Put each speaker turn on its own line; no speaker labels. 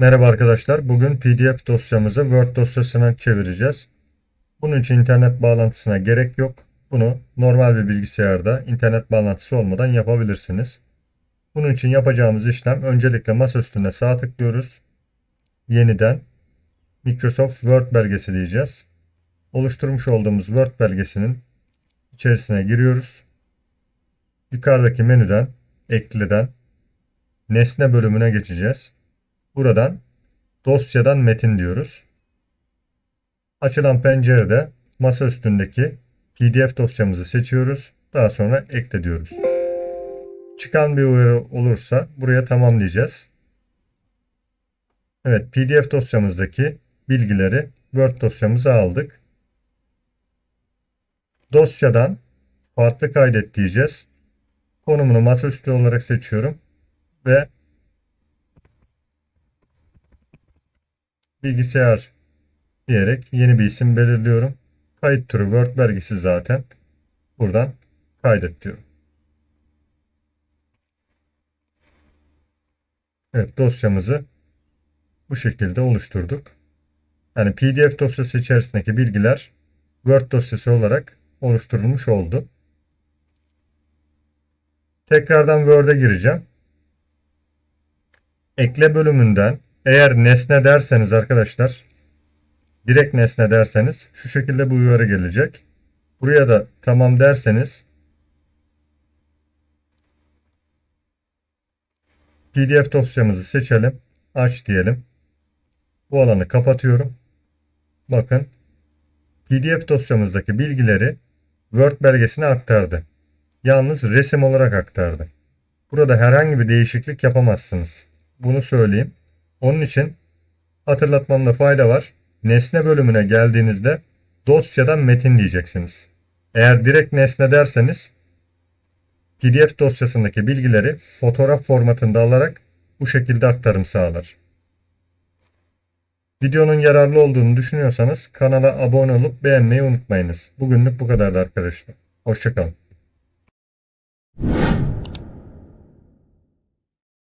Merhaba arkadaşlar. Bugün PDF dosyamızı Word dosyasına çevireceğiz. Bunun için internet bağlantısına gerek yok. Bunu normal bir bilgisayarda internet bağlantısı olmadan yapabilirsiniz. Bunun için yapacağımız işlem öncelikle masa üstünde sağ tıklıyoruz. Yeniden Microsoft Word belgesi diyeceğiz. Oluşturmuş olduğumuz Word belgesinin içerisine giriyoruz. Yukarıdaki menüden ekleden nesne bölümüne geçeceğiz. Buradan dosyadan metin diyoruz. Açılan pencerede masa üstündeki PDF dosyamızı seçiyoruz. Daha sonra ekle diyoruz. Çıkan bir uyarı olursa buraya tamamlayacağız. Evet PDF dosyamızdaki bilgileri Word dosyamıza aldık. Dosyadan farklı kaydet diyeceğiz. Konumunu masaüstü olarak seçiyorum ve bilgisayar diyerek yeni bir isim belirliyorum. Kayıt türü Word belgesi zaten. Buradan kaydet diyorum. Evet dosyamızı bu şekilde oluşturduk. Yani PDF dosyası içerisindeki bilgiler Word dosyası olarak oluşturulmuş oldu. Tekrardan Word'e gireceğim. Ekle bölümünden eğer nesne derseniz arkadaşlar direkt nesne derseniz şu şekilde bu uyarı gelecek. Buraya da tamam derseniz PDF dosyamızı seçelim. Aç diyelim. Bu alanı kapatıyorum. Bakın PDF dosyamızdaki bilgileri Word belgesine aktardı. Yalnız resim olarak aktardı. Burada herhangi bir değişiklik yapamazsınız. Bunu söyleyeyim. Onun için hatırlatmamda fayda var. Nesne bölümüne geldiğinizde dosyadan metin diyeceksiniz. Eğer direkt nesne derseniz PDF dosyasındaki bilgileri fotoğraf formatında alarak bu şekilde aktarım sağlar. Videonun yararlı olduğunu düşünüyorsanız kanala abone olup beğenmeyi unutmayınız. Bugünlük bu kadardı arkadaşlar. Hoşçakalın.